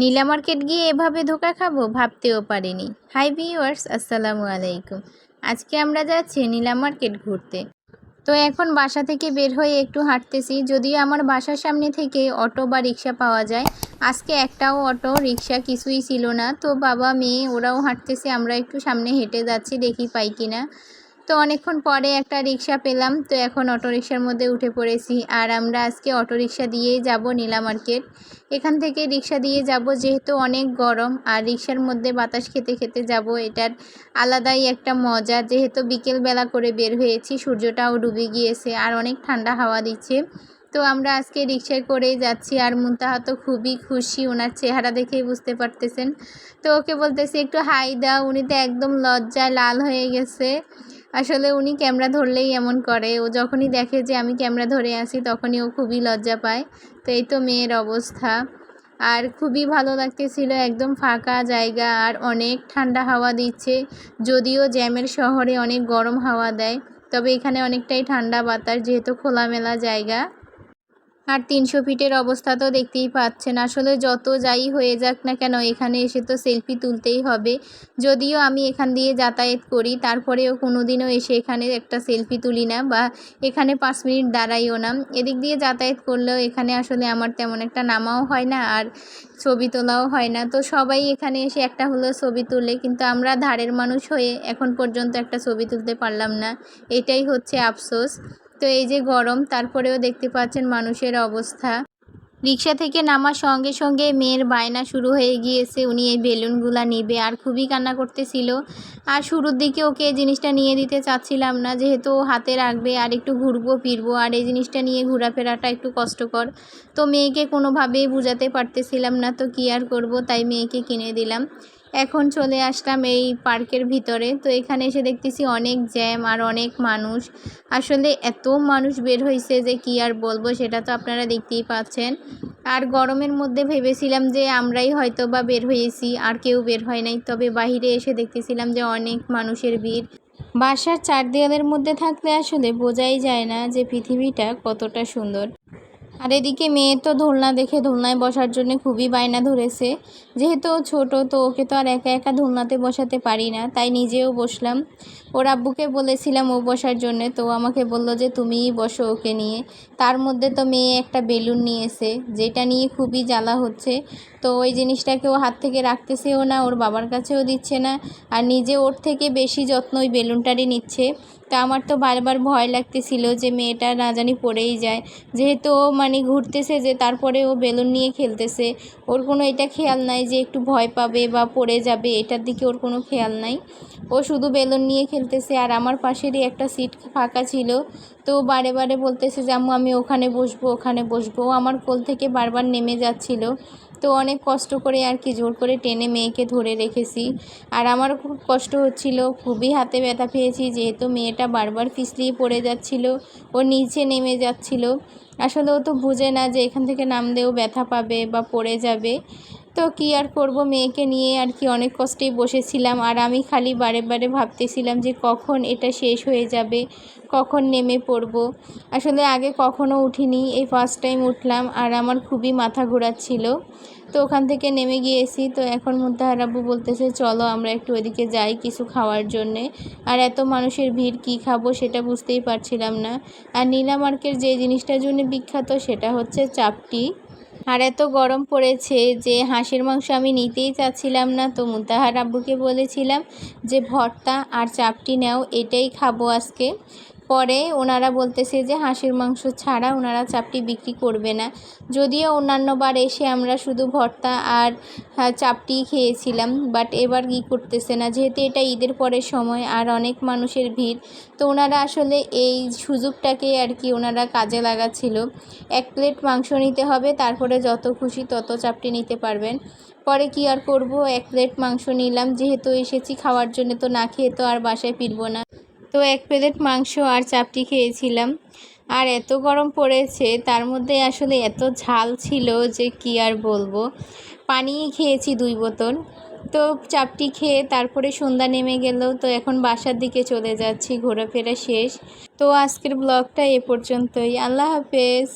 নীলা market গিয়ে এভাবে ধোকা খাব ভাবতেও পারিনি। হাই ভিউয়ার্স, আসসালামু আলাইকুম। আজকে আমরা যাচ্ছি নীলা মার্কেট ঘুরতে। তো এখন বাসা থেকে বের হয়ে একটু হাঁটতেছি, যদিও আমার বাসার সামনে থেকে অটো বা রিক্সা পাওয়া যায়। আজকে একটাও অটো, রিক্সা কিছুই ছিল না। তো বাবা, মেয়ে, ওরাও হাঁটতেছে, আমরা একটু সামনে হেঁটে যাচ্ছি, দেখি পাই কিনা। তো অনেকক্ষণ পরে একটা রিক্সা পেলাম, তো এখন অটো রিক্সার মধ্যে উঠে পড়েছি। আর আমরা আজকে অটো রিক্সা দিয়েই যাব নীলা মার্কেট। এখান থেকে রিক্সা দিয়ে যাব যেহেতু অনেক গরম, আর রিক্সার মধ্যে বাতাস খেতে খেতে যাব। এটার আলাদাই একটা মজা, যেহেতু বিকেলবেলা করে বের হয়েছি, সূর্যটাও ডুবে গিয়েছে আর অনেক ঠান্ডা হাওয়া দিচ্ছে। তো আমরা আজকে রিক্সায় করেই যাচ্ছি, আর মুনতাহা তো খুবই খুশি, ওনার চেহারা দেখেই বুঝতে পারতেছেন। তো ওকে বলতেছি, একটু হাই দাও। উনি তো একদম লজ্জায় লাল হয়ে গেছে। আসলে উনি ক্যামেরা ধরলেই এমন করে। ও যখনই দেখে যে আমি ক্যামেরা ধরে আসি তখনই ও খুবই লজ্জা পায়। তো এই তো মেয়ের অবস্থা। আর খুবই ভালো লাগতেছিল, একদম ফাঁকা জায়গা আর অনেক ঠান্ডা হাওয়া দিচ্ছে। যদিও জ্যামের শহরে অনেক গরম হাওয়া দেয়, তবে এখানে অনেকটাই ঠান্ডা বাতাস, যেহেতু খোলামেলা জায়গা। আর তিনশো ফিটের অবস্থা তো দেখতেই পাচ্ছেন। আসলে যত যাই হয়ে যাক না কেন, এখানে এসে তো সেলফি তুলতেই হবে। যদিও আমি এখান দিয়ে যাতায়াত করি, তারপরেও কোনো দিনও এসে এখানে একটা সেলফি তুলি না বা এখানে পাঁচ মিনিট দাঁড়াইও না। এদিক দিয়ে যাতায়াত করলেও এখানে আসলে আমার তেমন একটা নামাও হয় না আর ছবি তোলাও হয় না। তো সবাই এখানে এসে একটা হলো ছবি তুলে, কিন্তু আমরা ধারের মানুষ হয়ে এখন পর্যন্ত একটা ছবি তুলতে পারলাম না। এটাই হচ্ছে আফসোস। তো এই যে গরম, তারপরেও দেখতে পাচ্ছেন মানুষের অবস্থা। রিক্সা থেকে নামার সঙ্গে সঙ্গে মেয়ের বায়না শুরু হয়ে গিয়েছে। উনি এই বেলুনগুলা নেবে, আর খুবই কান্না করতেছিল। আর শুরুর দিকে ওকে এই জিনিসটা নিয়ে দিতে চাচ্ছিলাম না, যেহেতু ও হাতে রাখবে আর একটু ঘুরবো, ফিরবো, আর এই জিনিসটা নিয়ে ঘোরাফেরাটা একটু কষ্টকর। তো মেয়েকে কোনোভাবেই বোঝাতে পারতেছিলাম না, তো কী আর করব? তাই মেয়েকে কিনে দিলাম। এখন চলে আসলাম এই পার্কের ভিতরে। তো এখানে এসে দেখতেছি অনেক জ্যাম আর অনেক মানুষ। আসলে এত মানুষ বের হয়েছে যে কি আর বলব, সেটা তো আপনারা দেখতেই পাচ্ছেন। আর গরমের মধ্যে ভেবেছিলাম যে আমরাই হয়তো বা বের হয়েছি, আর কেউ বের হয় নাই। তবে বাহিরে এসে দেখতেছিলাম যে অনেক মানুষের ভিড়। বাসার চার দেয়ালের মধ্যে থাকলে আসলে বোঝাই যায় না যে পৃথিবীটা কতটা সুন্দর। আর এদিকে মেয়ে তো দোলনা দেখে দোলনায় বসার জন্য খুবই বায়না ধরেছে। যেহেতু ছোটো, তো ওকে তো আর একা একা দোলনাতে বসাতে পারি না, তাই নিজেও বসলাম। ওর আব্বুকে বলেছিলাম ও বসার জন্য, তো আমাকে বলল যে, তুমিই বসো ওকে নিয়ে। তার মধ্যে তো মেয়ে একটা বেলুন নিয়েছে, যেটা নিয়ে খুবই জ্বালা হচ্ছে। তো ওই জিনিসটাকে ও হাত থেকে রাখতেছেও না, ওর বাবার কাছেও দিচ্ছে না, আর নিজে ওর থেকে বেশি যত্ন ওই বেলুনটারই নিচ্ছে। তা আমার তো বারবার ভয় লাগতেছিল যে, মেয়েটা না জানি পড়েই যায়। যেহেতু ও মানে ঘুরতেছে যে তারপরে ও বেলুন নিয়ে খেলতেছে। ওর কোনো এটা খেয়াল নাই যে একটু ভয় পাবে বা পড়ে যাবে, এটার দিকে ওর কোনো খেয়াল নাই। ও শুধু বেলুন নিয়ে খেলতেছে আর আমার পাশেরই একটা সিট ফাঁকা ছিল। তো বারে বারে বলতেছে যে আমি ওখানে বসবো ওখানে বসবো। ও আমার কোল থেকে বারবার নেমে যাচ্ছিল। তো অনেক কষ্ট করে আর কি জোর করে টেনে মেয়েকে ধরে রেখেছি। আর আমার খুব কষ্ট হচ্ছিল, খুবই হাতে ব্যথা পেয়েছি যেহেতু মেয়েটা বারবার পিছলিয়ে পড়ে যাচ্ছিল, ও নিচে নেমে যাচ্ছিল। আসলে ও তো বুঝে না যে এখান থেকে নামলেও ব্যথা পাবে বা পড়ে যাবে। তো কী আর করব? মেয়েকে নিয়ে আর কি অনেক কষ্টেই বসেছিলাম। আর আমি খালি বারে বারে ভাবতেছিলাম যে কখন এটা শেষ হয়ে যাবে, কখন নেমে পড়ব। আসলে আগে কখনো উঠিনি, এই ফার্স্ট টাইম উঠলাম আর আমার খুবই মাথা ঘোরাচ্ছিল। তো ওখান থেকে নেমে গিয়েছি। তো এখন মুদাহার আব্বু বলতেছে, চলো আমরা একটু ওইদিকে যাই কিছু খাওয়ার জন্যে। আর এত মানুষের ভিড়, কি খাব সেটা বুঝতেই পারছিলাম না। আর নীলা মার্কের যে জিনিসটার জন্য বিখ্যাত সেটা হচ্ছে চাপটি। আর এত গরম পড়েছে যে হাঁসের মাংস আমি নিতেই চাচ্ছিলাম না। তো মুতাহার আব্বুকে বলেছিলাম যে, ভর্তা আর চাপটি নাও, এটাই খাব আজকে। পরে ওনারা বলতেছে যে হাঁসের মাংস ছাড়া ওনারা চাপটি বিক্রি করবে না। যদিও অন্যান্য বার এসে আমরা শুধু ভর্তা আর চাপটি খেয়েছিলাম বাট এবার কী করতেছে না? যেহেতু এটা ঈদের পরের সময় আর অনেক মানুষের ভিড়, তো ওনারা আসলে এই সুযোগটাকে আর কি ওনারা কাজে লাগাচ্ছিল। এক প্লেট মাংস নিতে হবে, তারপরে যত খুশি তত চাপটি নিতে পারবেন। পরে কি আর করব? এক প্লেট মাংস নিলাম, যেহেতু এসেছি, খাওয়ার জন্য তো না খেয়ে তো আর বাসায় ফিরবো না। তো এক প্লেট মাংস আর চাপটি খেয়েছিলাম। আর এত গরম পড়েছে, তার মধ্যে আসলে এত ঝাল ছিল যে কি আর বলব। পানি খেয়েছি দুই বোতল। তো চাপটি খেয়ে তারপরে সন্ধ্যা নেমে গেল, তো এখন বাসার দিকে চলে যাচ্ছি, ঘোরাফেরা শেষ। তো আজকের ব্লগটা এ পর্যন্তই। আল্লাহ হাফেজ।